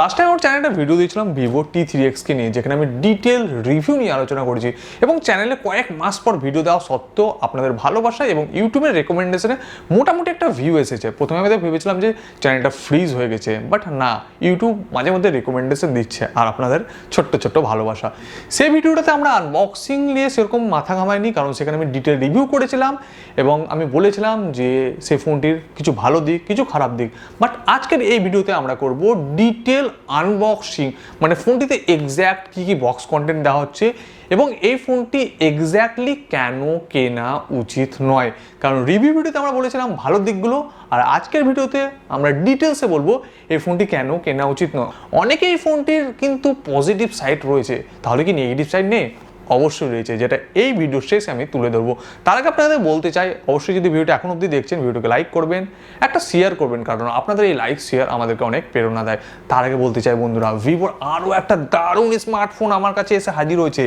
Last time আমার চ্যানেলে video দিয়েছিলাম ভিভো টি থ্রি এক্সকে নিয়ে, যেখানে আমি ডিটেল রিভিউ নিয়ে আলোচনা করেছি। এবং চ্যানেলে কয়েক মাস পর ভিডিও দেওয়া সত্ত্বেও আপনাদের ভালোবাসা এবং ইউটিউবের রেকমেন্ডেশনে মোটামুটি একটা ভিউ এসেছে। প্রথমে আমি ভেবেছিলাম যে চ্যানেলটা ফ্রিজ হয়ে গেছে বাট না ইউটিউব মাঝে মধ্যে রেকমেন্ডেশন দিচ্ছে আর আপনাদের ছোট্ট ছোট্ট ভালোবাসা। সেই ভিডিওটাতে আমরা আনবক্সিং নিয়ে সেরকম মাথা ঘামাইনি, কারণ সেখানে আমি ডিটেল রিভিউ করেছিলাম এবং আমি বলেছিলাম যে সেই ফোনটির কিছু ভালো দিক, কিছু খারাপ দিক। বাট আজকের এই ভিডিওতে আমরা করব ডিটেল আনবক্সিং মানে ফোনটিতে এক্স্যাক্ট কী কী বক্স কন্টেন্ট দেওয়া হচ্ছে এবং এই ফোনটি এক্স্যাক্টলি কেন কেনা উচিত নয়। কারণ রিভিউ ভিডিওতে আমরা বলেছিলাম ভালো দিকগুলো আর আজকের ভিডিওতে আমরা ডিটেলসে বলব এই ফোনটি কেন কেনা উচিত নয়। অনেকে এই ফোনটির কিন্তু পজিটিভ সাইড রয়েছে। তাহলে কি নেগেটিভ সাইড নেই? অবশ্যই রয়েছে, যেটা এই ভিডিও শেষে আমি তুলে ধরবো। তার আগে আপনাদের বলতে চাই, অবশ্যই যদি ভিডিওটা এখন অবধি দেখছেন ভিডিওকে লাইক করবেন, একটা শেয়ার করবেন, কারণ আপনাদের এই লাইক শেয়ার আমাদেরকে অনেক প্রেরণা দেয়। তার আগে বলতে চাই বন্ধুরা ভিভোর আরও একটা দারুণ স্মার্টফোন আমার কাছে এসে হাজির হয়েছে।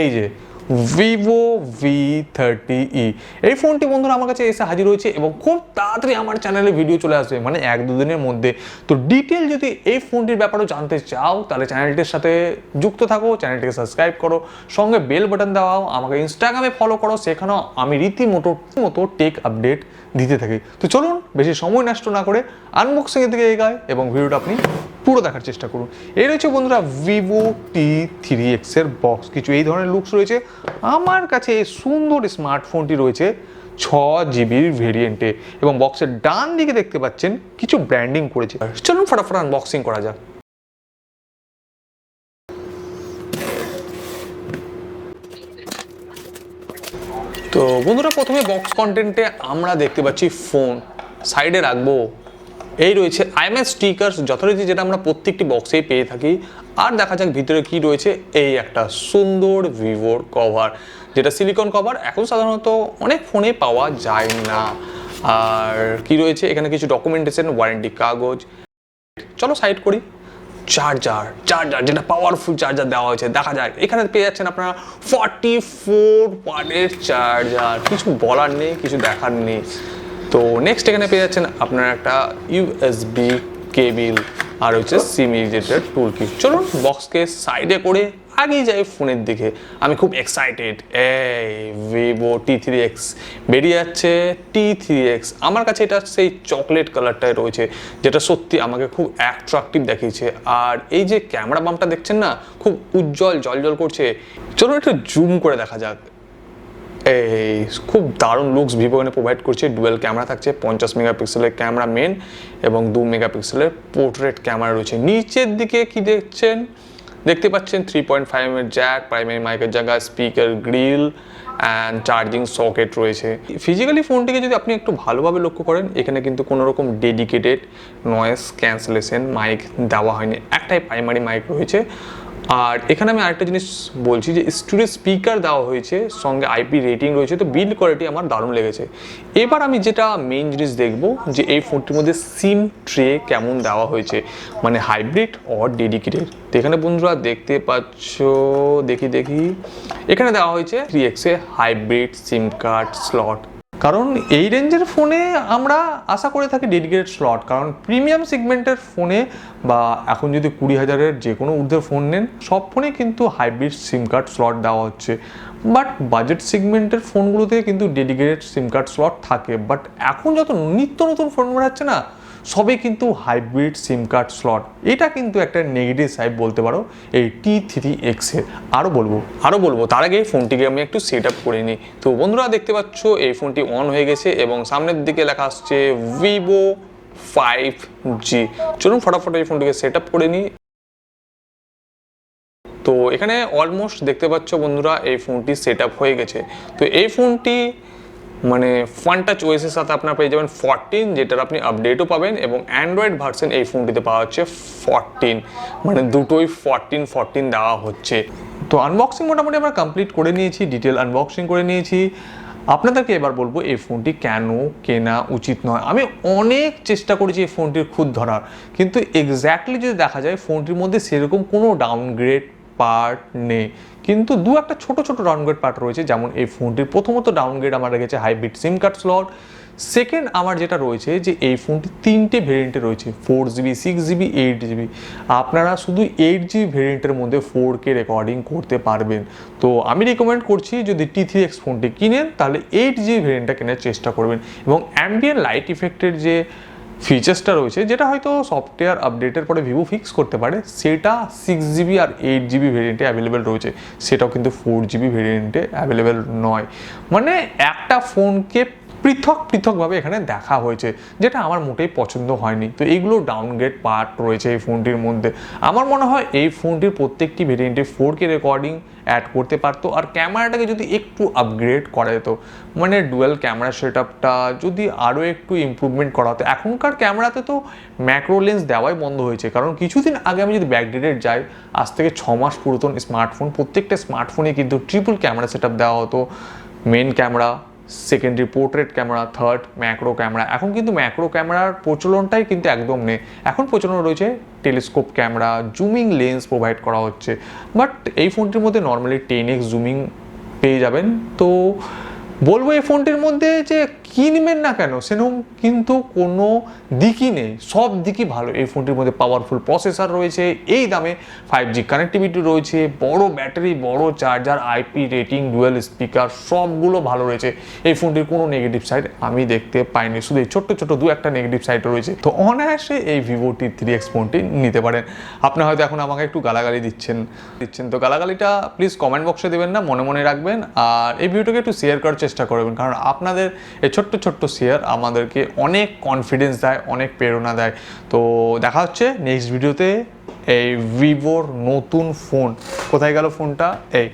এই যে ভিভো ভি থার্টি ই এই ফোনটি বন্ধুরা আমার কাছে এসে হাজির হয়েছে এবং খুব তাড়াতাড়ি আমার চ্যানেলে ভিডিও চলে আসবে। মানে এক দুদিনের মধ্যে। তো ডিটেল যদি এই ফোনটির ব্যাপারেও জানতে চাও, তাহলে চ্যানেলটির সাথে যুক্ত থাকো চ্যানেলটিকে সাবস্ক্রাইব করো, সঙ্গে বেল বাটন দেওয়াও আমাকে ইনস্টাগ্রামে ফলো করো, সেখানেও আমি রীতিমতো মতো টেক আপডেট দিতে থাকি। তো চলুন, বেশি সময় নষ্ট না করে আনবক্সিংয়ের দিকে এগায় এবং ভিডিওটা আপনি পুরো দেখার চেষ্টা করুন। এই রয়েছে বন্ধুরা ভিভো টি থ্রি এক্সের বক্স কিছু এই ধরনের লুকস রয়েছে। আমার কাছে এই সুন্দর স্মার্টফোনটি রয়েছে ছ জিবির ভেরিয়েন্টে এবং বক্সের ডান দিকে দেখতে পাচ্ছেন কিছু ব্র্যান্ডিং করেছে। চলুন ফটাফট আনবক্সিং করা যাক। তো বন্ধুরা, প্রথমে বক্স কন্টেন্টে আমরা দেখতে পাচ্ছি ফোন সাইডে রাখব এই রয়েছে আইএমএস স্টিকার্স যথারীতি যেটা আমরা প্রত্যেকটি বক্সেই পেয়ে থাকি। আর দেখা যাক ভিতরে কি রয়েছে এই একটা সুন্দর ভিভোর কভার যেটা সিলিকন কভার এখন সাধারণত অনেক ফোনে পাওয়া যায় না। আর কি রয়েছে? এখানে কিছু ডকুমেন্টেশন ওয়ারেন্টি কাগজ। চলো সাইড করি। চার্জার চার্জার যেটা পাওয়ারফুল চার্জার দেওয়া হয়েছে। দেখা যায় এখানে পেয়ে যাচ্ছেন আপনারা ফর্টি ফোর ওয়াটের চার্জার কিছু বলার নেই, কিছু দেখার নেই। তো নেক্সট এখানে পেয়ে যাচ্ছেন আপনারা একটা ইউএসবি কেবিল আর হচ্ছে সিম ইজেটের টুল কিট চলুন বক্সকে সাইডে করে আগেই যাই ফোনের দিকে। আমি খুব এক্সাইটেড এই ভিভো টি থ্রি এক্স বেরিয়ে যাচ্ছে। টি থ্রি এক্স আমার কাছে এটা সেই চকলেট কালারটাই রয়েছে, যেটা সত্যি আমাকে খুব অ্যাট্রাকটিভ দেখিয়েছে। আর এই যে ক্যামেরা বামটা দেখছেন না, খুব উজ্জ্বল জল জল করছে। চলুন একটু জুম করে দেখা যাক। এই খুব দারুণ লুকস ভিভো এখানে প্রোভাইড করছে। ডুয়েল ক্যামেরা থাকছে, পঞ্চাশ মেগাপিক্সেলের ক্যামেরা মেন এবং দু মেগাপিক্সেলের পোর্ট্রেট ক্যামেরা রয়েছে। নিচের দিকে কি দেখছেন? দেখতে পাচ্ছেন থ্রি পয়েন্ট ফাইভ এর জ্যাক প্রাইমারি মাইকের জায়গা speaker grill and charging socket রয়েছে। ফিজিক্যালি ফোনটিকে যদি আপনি একটু ভালোভাবে লক্ষ্য করেন, এখানে কিন্তু কোনো রকম ডেডিকেটেড নয়েস ক্যান্সেলেশন মাইক দেওয়া হয়নি। একটাই প্রাইমারি মাইক রয়েছে। আর এখানে আমি আরেকটা জিনিস বলছি যে স্টুডিও স্পিকার দেওয়া হয়েছে, সঙ্গে আইপি রেটিং রয়েছে, তো বিল্ড কোয়ালিটি আমার দারুণ লেগেছে। এবার আমি যেটা মেইন জিনিস দেখব যে এই ফোনটির মধ্যে সিম ট্রে কেমন দেওয়া হয়েছে মানে হাইব্রিড অর ডেডিকেটেড তো এখানে বন্ধুরা দেখতে পাচ্ছ, দেখি দেখি। এখানে দেওয়া হয়েছে থ্রি এক্সে হাইব্রিড সিম কার্ড স্লট কারণ এই রেঞ্জের ফোনে আমরা আশা করে থাকি ডেডিকেটেড স্লট কারণ প্রিমিয়াম সেগমেন্টের ফোনে বা এখন যদি কুড়ি হাজারের যে কোনো ঊর্ধ্বের ফোন নেন, সব ফোনে কিন্তু হাইব্রিড সিম কার্ড স্লট দেওয়া হচ্ছে। বাট বাজেট সেগমেন্টের ফোনগুলোতে কিন্তু ডেডিকেটেড সিম কার্ড স্লট থাকে। বাট এখন যত নিত্য নতুন ফোন বেরোচ্ছে না সবে কিন্তু হাইব্রিড সিম কার্ড স্লট এটা কিন্তু একটা নেগেটিভ সাইড বলতে পারো, এই টি থ্রি এক্সের আরও বলব আরও বলব। তার আগে ফোনটিকে আমি একটু সেট আপ করে নিই। তো বন্ধুরা, দেখতে পাচ্ছ, এই ফোনটি অন হয়ে গেছে এবং সামনের দিকে লেখা আসছে ভিভো ফাইভ জি চলুন ফটাফট এই ফোনটিকে সেট আপ করে নিই। তো এখানে অলমোস্ট দেখতে পাচ্ছ বন্ধুরা, এই ফোনটি সেট আপ হয়ে গেছে। তো এই ফোনটি মানে ফান টাচ ওএসের সাথে আপনার পেয়ে যাবেন ফরটিন যেটার আপনি আপডেটও পাবেন এবং অ্যান্ড্রয়েড ভার্সন এই ফোনটিতে পাওয়া হচ্ছে ফরটিন মানে দুটোই ফরটিন ফরটিন দেওয়া হচ্ছে। তো আনবক্সিং মোটামুটি আমরা কমপ্লিট করে নিয়েছি ডিটেল আনবক্সিং করে নিয়েছি। আপনাদেরকে এবার বলব, এই ফোনটি কেন কেনা উচিত নয়? আমি অনেক চেষ্টা করেছি এই ফোনটির খুদ ধরার, কিন্তু এক্স্যাক্টলি যদি দেখা যায় ফোনটির মধ্যে সেরকম কোনো ডাউনগ্রেড পার্ট নেই। কিন্তু দু একটা ছোট ছোট ডাউনগ্রেড পার্ট রয়েছে, যেমন এই ফোনটির প্রথমত ডাউনগ্রেড আমার রেখেছে hybrid SIM card slot second আমার যেটা রয়েছে যে এই ফোনটি তিনটে ভেরিয়েন্টে রয়েছে four GB six GB eight GB আপনারা শুধু এইট জিবি ভেরিয়েন্টের মধ্যে ফোর কে রেকর্ডিং করতে পারবেন। তো আমি রেকমেন্ড করছি যদি টি থ্রি এক্স ফোনটি কিনেন, তাহলে এইট জিবি ভেরিয়েন্টটা কেনার চেষ্টা করবেন। এবং অ্যাম্বিয়েন্ট লাইট ইফেক্টের যে ফিচার্সটা রয়েছে, যেটা হয়তো সফটওয়্যার আপডেটের পরে ভিভো ফিক্স করতে পারে, সেটা সিক্স জিবি আর এইট জিবি ভেরিয়েন্টে অ্যাভেলেবেল রয়েছে। সেটাও কিন্তু ফোর জিবি ভেরিয়েন্টে অ্যাভেলেবেল নয়। মানে একটা ফোনকে পৃথক, পৃথকভাবে এখানে দেখা হয়েছে, যেটা আমার মোটেই পছন্দ হয়নি। তো এইগুলো ডাউনগ্রেড পার্ট রয়েছে এই ফোনটির মধ্যে। আমার মনে হয় এই ফোনটির প্রত্যেকটি ভেরিয়েন্টে ফোর কে রেকর্ডিং অ্যাড করতে পারতো। আর ক্যামেরাটাকে যদি একটু আপগ্রেড করা যেত মানে ডুয়েল ক্যামেরা সেট আপটা যদি আরও একটু ইমপ্রুভমেন্ট করা হতো। এখনকার ক্যামেরাতে তো ম্যাক্রো লেন্স দেওয়াই বন্ধ হয়েছে। কারণ কিছুদিন আগে আমি যদি ব্যাকডেটেড যাই, আজ থেকে ছ মাস পুরাতন স্মার্টফোন প্রত্যেকটা স্মার্টফোনে কিন্তু ট্রিপল ক্যামেরা সেট দেওয়া হতো। Main camera secondary portrait camera third macro camera এখন কিন্তু ম্যাক্রো ক্যামেরার প্রচলনটাই কিন্তু একদম নেই। এখন প্রচলন রয়েছে telescope camera zooming lens provide করা হচ্ছে। বাট এই ফোনটির মধ্যে নর্মালি টেন এক্স জুমিং পেয়ে যাবেন। তো বলব এই ফোনটির মধ্যে যে কিনবেন না কেন? সেরকম কিন্তু কোনো দিকই নেই। সব দিকই ভালো। এই ফোনটির মধ্যে পাওয়ারফুল প্রসেসর রয়েছে। এই দামে ফাইভ জি কানেক্টিভিটি রয়েছে। বড় ব্যাটারি বড় charger IP rating dual speaker সবগুলো ভালো রয়েছে। এই ফোনটির কোনো নেগেটিভ সাইড আমি দেখতে পাইনি। শুধু এই ছোট্ট ছোট দু একটা নেগেটিভ সাইড রয়েছে। তো অনায়াসে এই ভিভো টি থ্রি এক্স ফোনটি নিতে পারেন। আপনি হয়তো এখন আমাকে একটু গালাগালি দিচ্ছেন। দিচ্ছেন। তো গালাগালিটা প্লিজ কমেন্ট বক্সে দেবেন না, মনে মনে রাখবেন। আর এই ভিডিওটাকে একটু শেয়ার করার চেষ্টা করবেন। কারণ আপনাদের এই ছোট্ট ছোট্ট শেয়ার আমাদেরকে অনেক কনফিডেন্স দেয়, অনেক প্রেরণা দেয়। তো দেখা হচ্ছে নেক্সট ভিডিওতে এই ভিভোর নতুন ফোন কোথায় গেল ফোনটা এই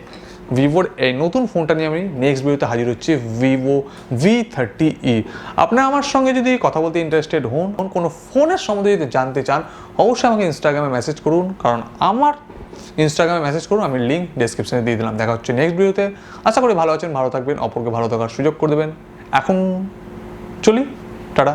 ভিভোর এই নতুন ফোনটা নিয়ে আমি নেক্সট ভিডিওতে হাজির হচ্ছি ভিভো ভি থার্টি ই আপনারা আমার সঙ্গে যদি কথা বলতে ইন্টারেস্টেড হন কোনো ফোনের সম্বন্ধে যদি জানতে চান, অবশ্যই আমাকে ইনস্টাগ্রামে মেসেজ করুন, কারণ আমার ইনস্টাগ্রামে মেসেজ করুন, আমি লিঙ্ক ডেসক্রিপশনে দিয়ে দিলাম। দেখা হচ্ছে নেক্সট ভিডিওতে আশা করি ভালো আছেন, ভালো থাকবেন, অপরকে ভালো থাকার সুযোগ করে দেবেন। এখন চলি টাটা।